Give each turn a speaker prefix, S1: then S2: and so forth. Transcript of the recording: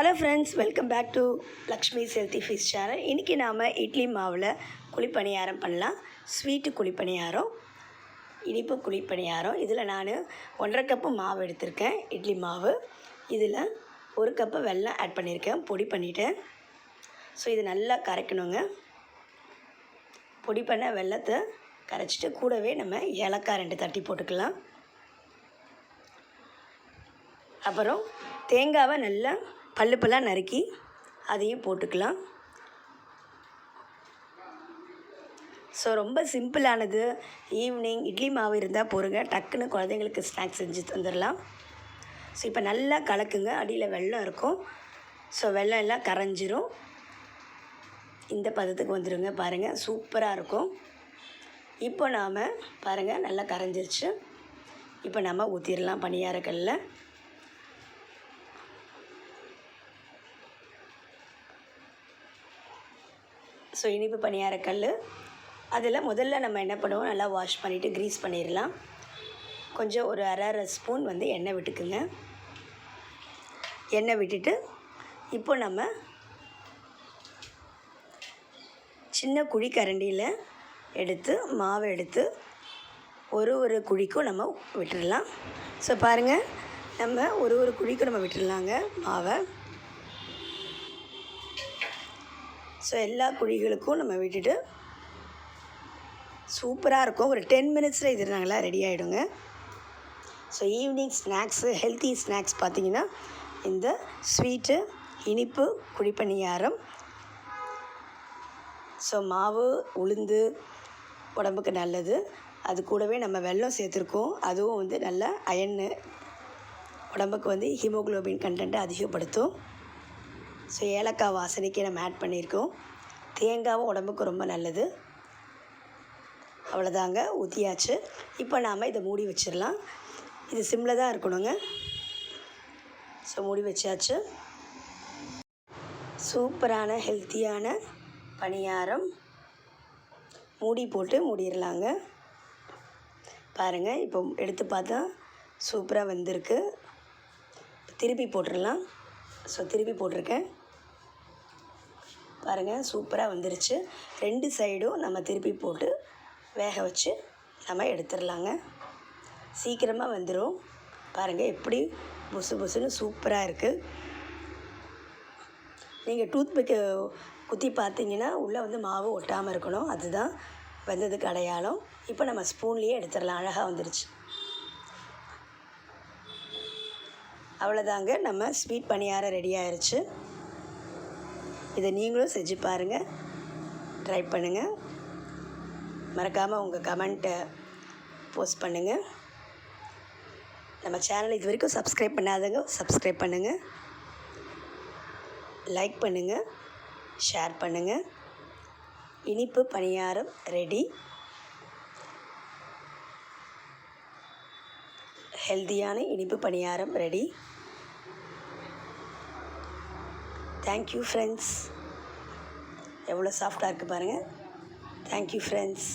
S1: Hello friends welcome back to Lakshmi செல்தி fish channel இன்றைக்கி நாம் இட்லி மாவில் குழிப்பணியாரம் பண்ணலாம். ஸ்வீட்டு குழிப்பணியாரம் இனிப்பு குழிப்பணியாரம். இதில் நான் ஒன்றரை கப்பு மாவு எடுத்திருக்கேன் இட்லி மாவு. இதில் ஒரு கப்பு வெல்லம் ஆட் பண்ணியிருக்கேன் பொடி பண்ணிவிட்டேன் ஸோ இது நல்லா கரைக்கணுங்க. பொடி பண்ண வெல்லத்தை கரைச்சிட்டு கூடவே நம்ம ஏலக்காய் ரெண்டு தட்டி போட்டுக்கலாம். அப்புறம் தேங்காவை நல்லா பல்லுப்பெல்லாம் நறுக்கி அதையும் போட்டுக்கலாம். ஸோ ரொம்ப சிம்பிளானது. ஈவினிங் இட்லி மாவு இருந்தால் போருங்க. டக்குன்னு குழந்தைங்களுக்கு ஸ்நாக்ஸ் செஞ்சு தந்துடலாம் ஸோ இப்போ நல்லா கலக்குங்க. அடியில் வெள்ளம் இருக்கும். ஸோ வெள்ளம் எல்லாம் கரைஞ்சிரும். இந்த பதத்துக்கு வந்துடுங்க பாருங்கள் சூப்பராக இருக்கும். இப்போ நாம் பாருங்கள் நல்லா கரைஞ்சிருச்சு. இப்போ நம்ம ஊற்றிடலாம் பணியாரக்கல்லில் ஸோ இனிப்பு பணியாரக்கல் அதில் முதல்ல நம்ம என்ன பண்ணுவோம்? நல்லா வாஷ் பண்ணிவிட்டு க்ரீஸ் பண்ணிடலாம். கொஞ்சம் ஒரு அரை அரை ஸ்பூன் வந்து எண்ணெய் விட்டுக்குங்க. எண்ணெய் விட்டுட்டு இப்போ நம்ம சின்ன குழி கரண்டியில் எடுத்து மாவை எடுத்து ஒரு ஒரு குழிக்கும் நம்ம விட்டுடலாம் ஸோ பாருங்கள் நம்ம ஒரு ஒரு குழிக்கும் நம்ம விட்டுடலாங்க மாவை. ஸோ எல்லா குழிகளுக்கும் நம்ம விட்டுட்டு சூப்பராக இருக்கும். ஒரு டென் மினிட்ஸில் இது நல்லா ரெடி ஆகிடுங்க so evening snacks healthy snacks பார்த்திங்கன்னா இந்த ஸ்வீட்டு இனிப்பு குழிப்பணியாரம். ஸோ மாவு உளுந்து உடம்புக்கு நல்லது. அது கூடவே நம்ம வெல்லம் சேர்த்துருக்கோம். அதுவும் வந்து நல்ல அயன்னு உடம்புக்கு வந்து ஹீமோக்ளோபின் கண்டென்ட்டை அதிகப்படுத்தும். ஸோ ஏலக்காய் வாசனைக்கு நம்ம ஆட் பண்ணியிருக்கோம். தேங்காவும் உடம்புக்கு ரொம்ப நல்லது. அவ்வளோதாங்க ஊற்றியாச்சு இப்போ நாம் இதை மூடி வச்சிடலாம். இது சிம்மில் தான் இருக்கணுங்க. ஸோ மூடி வச்சாச்சு. சூப்பரான ஹெல்த்தியான பணியாரம். மூடி போட்டு மூடிடலாங்க. பாருங்கள் இப்போ எடுத்து பார்த்தா சூப்பராக வந்திருக்கு. திருப்பி போட்டுடலாம். ஸோ திருப்பி போட்டிருக்கேன். பாருங்கள் சூப்பராக வந்துருச்சு. ரெண்டு சைடும் நம்ம திருப்பி போட்டு வேக வச்சு நம்ம எடுத்துடலாங்க. சீக்கிரமாக வந்துடும் பாருங்கள் எப்படி புசு புசுன்னு சூப்பராக இருக்குது நீங்கள் டூத் பிக்கு குத்தி பார்த்தீங்கன்னா உள்ளே வந்து மாவு ஒட்டாமல் இருக்கணும். அதுதான் வந்ததுக்கு அடையாளம். இப்போ நம்ம ஸ்பூன்லேயே எடுத்துடலாம். அழகாக வந்துருச்சு. அவ்வளோதாங்க நம்ம ஸ்வீட் பணியாரம் ரெடி ஆயிடுச்சு இதை நீங்களும் செஞ்சு பாருங்கள் ட்ரை பண்ணுங்கள் மறக்காமல் உங்கள் கமெண்ட்டை போஸ்ட் பண்ணுங்கள் நம்ம சேனலை இது வரைக்கும் சப்ஸ்கிரைப் பண்ணாதவங்க சப்ஸ்கிரைப் பண்ணுங்கள் லைக் பண்ணுங்கள் ஷேர் பண்ணுங்கள் இனிப்பு பணியாரம் ரெடி ஹெல்த்தியான இனிப்பு பணியாரம் ரெடி தேங்க்யூ ஃப்ரெண்ட்ஸ் எவ்வளோ சாஃப்டாக இருக்குது பாருங்கள் தேங்க்யூ ஃப்ரெண்ட்ஸ்